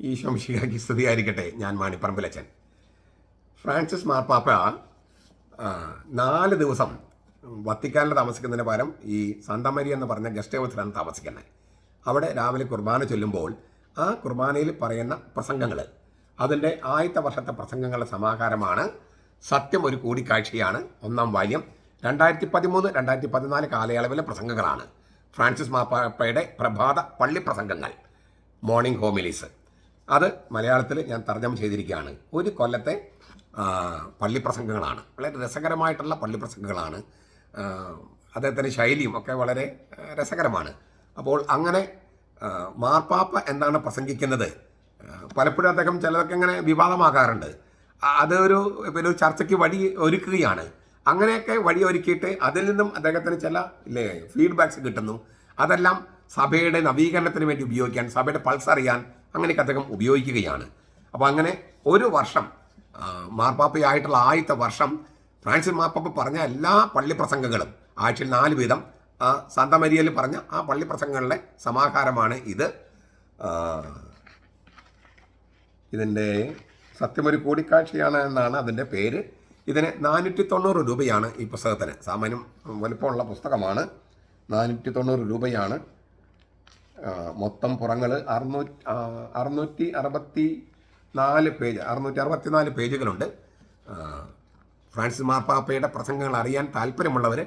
ഈ ശംശികാക്ക് സ്തുതിയായിരിക്കട്ടെ. ഞാൻ മാണിപ്പറമ്പിലച്ചൻ ഫ്രാൻസിസ് മാർപ്പാപ്പ നാല് ദിവസം വത്തിക്കാനിൽ താമസിക്കുന്നതിന് പകരം ഈ സാന്താമരി എന്ന് പറഞ്ഞ ഗസ്റ്റ് ഹൗസിലാണ് താമസിക്കുന്നത്. അവിടെ രാവിലെ കുർബാന ചൊല്ലുമ്പോൾ ആ കുർബാനയിൽ പറയുന്ന പ്രസംഗങ്ങൾ അതിന്റെ ആദ്യത്തെ വർഷത്തെ പ്രസംഗങ്ങളുടെ സമാഹാരമാണ് സത്യം ഒരു കൂടിക്കാഴ്ചയാണ് ഒന്നാം വാല്യം. രണ്ടായിരത്തി പതിമൂന്ന് രണ്ടായിരത്തി പതിനാല് കാലയളവിലെ പ്രസംഗങ്ങളാണ് ഫ്രാൻസിസ് മാപ്പാപ്പയുടെ പ്രഭാത പള്ളി പ്രസംഗങ്ങൾ. മോർണിംഗ് ഹോമിലീസ് അത് മലയാളത്തിൽ ഞാൻ തർജമ ചെയ്തിരിക്കുകയാണ്. ഒരു കൊല്ലത്തെ പള്ളിപ്രസംഗങ്ങളാണ്. വളരെ രസകരമായിട്ടുള്ള പള്ളിപ്രസംഗങ്ങളാണ്. അദ്ദേഹത്തിന്റെ ശൈലിയും ഒക്കെ വളരെ രസകരമാണ്. അപ്പോൾ അങ്ങനെ മാർപ്പാപ്പ എന്താണ് പ്രസംഗിക്കുന്നത്. പലപ്പോഴും അദ്ദേഹം ചിലതൊക്കെ ഇങ്ങനെ വിവാദമാകാറുണ്ട്. അതൊരു പിന്നെ ഒരു ചർച്ചയ്ക്ക് വഴി ഒരുക്കുകയാണ്. അങ്ങനെയൊക്കെ വഴി ഒരുക്കിയിട്ട് അതിൽ നിന്നും അദ്ദേഹത്തിന് ചില ഇല്ലേ ഫീഡ്ബാക്സ് കിട്ടുന്നു. അതെല്ലാം സഭയുടെ നവീകരണത്തിന് വേണ്ടി ഉപയോഗിക്കാൻ സഭയുടെ പൾസ് അറിയാൻ അങ്ങനെയൊക്കെ അദ്ദേഹം ഉപയോഗിക്കുകയാണ്. അപ്പോൾ അങ്ങനെ ഒരു വർഷം മാർപ്പാപ്പയായിട്ടുള്ള ആദ്യത്തെ വർഷം ഫ്രാൻസിസ് മാർപ്പാപ്പ പറഞ്ഞ എല്ലാ പള്ളി പ്രസംഗങ്ങളും ആഴ്ചയിൽ നാല് വീതം സാന്താമരിയയിൽ പറഞ്ഞ ആ പള്ളി പ്രസംഗങ്ങളുടെ സമാഹാരമാണ് ഇത്. ഇതിന്റെ സത്യമൊരു കൂടിക്കാഴ്ചയാണ് എന്നാണ് അതിന്റെ പേര്. ഇതിന് നാനൂറ്റി തൊണ്ണൂറ് രൂപയാണ് ഈ പുസ്തകത്തിന്. സാമാന്യം വലുപ്പമുള്ള പുസ്തകമാണ്. നാനൂറ്റി തൊണ്ണൂറ് രൂപയാണ്. മൊത്തം പുറങ്ങൾ അറുന്നൂറ്റി അറുന്നൂറ്റി അറുപത്തി നാല് പേജ് അറുന്നൂറ്റി അറുപത്തി നാല് പേജുകളുണ്ട് ഫ്രാൻസിസ് മാർപ്പാപ്പയുടെ പ്രസംഗങ്ങൾ അറിയാൻ താല്പര്യമുള്ളവർ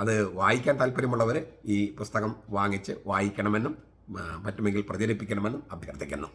അത് വായിക്കാൻ താല്പര്യമുള്ളവർ ഈ പുസ്തകം വാങ്ങിച്ച് വായിക്കണമെന്നും പറ്റുമെങ്കിൽ പ്രചരിപ്പിക്കണമെന്നും അഭ്യർത്ഥിക്കുന്നു.